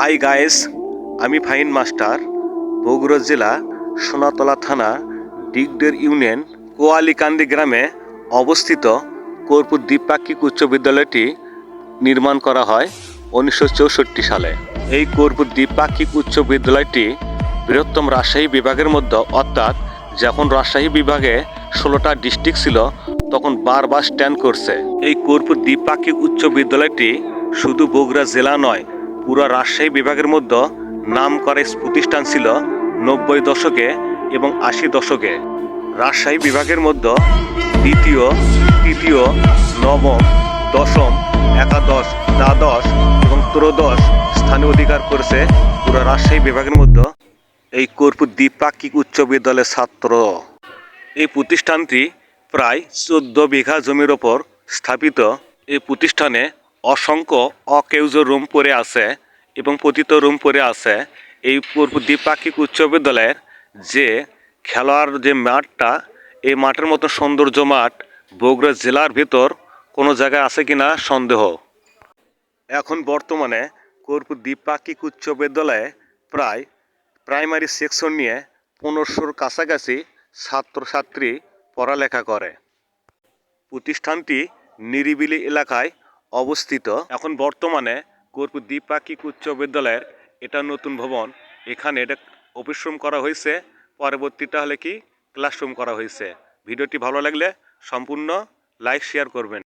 High guys আমি fine master, Bogura জেলা, সোনাতলা থানা, ডিগডের ইউনিয়ন, কোয়ালিকান্দি গ্রামে অবস্থিত কর্পূর দ্বীপাক্ষিক উচ্চ বিদ্যালয়টি নির্মাণ করা হয় উনিশশো চৌষট্টি সালে। এই কর্পূর দ্বীপাক্ষিক উচ্চ বিদ্যালয়টি বৃহত্তম রাজশাহী বিভাগের মধ্যে, অর্থাৎ যখন রাজশাহী বিভাগে ষোলোটা ডিস্ট্রিক্ট ছিল, তখন বারবার স্ট্যান্ড করছে। এই কর্পূর দ্বীপাক্ষিক উচ্চ বিদ্যালয়টি শুধু বগুড়া জেলা নয় পুরো রাজশাহী বিভাগের মধ্যে নাম করে প্রতিষ্ঠান ছিল নব্বই দশকে এবং আশি দশকে। রাজশাহী বিভাগের মধ্যে দ্বিতীয়, তৃতীয়, নবম, দশম, একাদশ, দ্বাদশ এবং ত্রয়োদশ স্থানে অধিকার করেছে পুরো রাজশাহী বিভাগের মধ্যে এই কর্পূর দ্বীপাক্ষিক উচ্চ বিদ্যালয়ের ছাত্র। এই প্রতিষ্ঠানটি প্রায় চোদ্দ বিঘা জমির ওপর স্থাপিত। এই প্রতিষ্ঠানে অসংখ্য অকেউজ রুম পড়ে আছে এবং পতিত রুম পড়ে আছে। এই পূর্ব দ্বীপাক্ষিক উচ্চ বিদ্যালয়ের যে খেলোয়াড় যে মাঠটা, এই মাঠের মতো সৌন্দর্য মাঠ বগুড়া জেলার ভিতর কোনো জায়গায় আছে কিনা সন্দেহ। এখন বর্তমানে কর্পূর দ্বীপাক্ষিক উচ্চ বিদ্যালয়ে প্রায় প্রাইমারি সেকশন নিয়ে পনেরোশোর কাছাকাছি ছাত্রছাত্রী পড়ালেখা করে। প্রতিষ্ঠানটি নিরিবিলি এলাকায় অবস্থিত। এখন বর্তমানে কোরপুর দ্বিপাক্ষিক উচ্চ বিদ্যালয়ের এটা নতুন ভবন। এখানে এটা অফিস রুম করা হয়েছে। পরবর্তীটা হলে কি? ক্লাসরুম করা হয়েছে। ভিডিওটি ভালো লাগলে সম্পূর্ণ লাইক শেয়ার করবেন।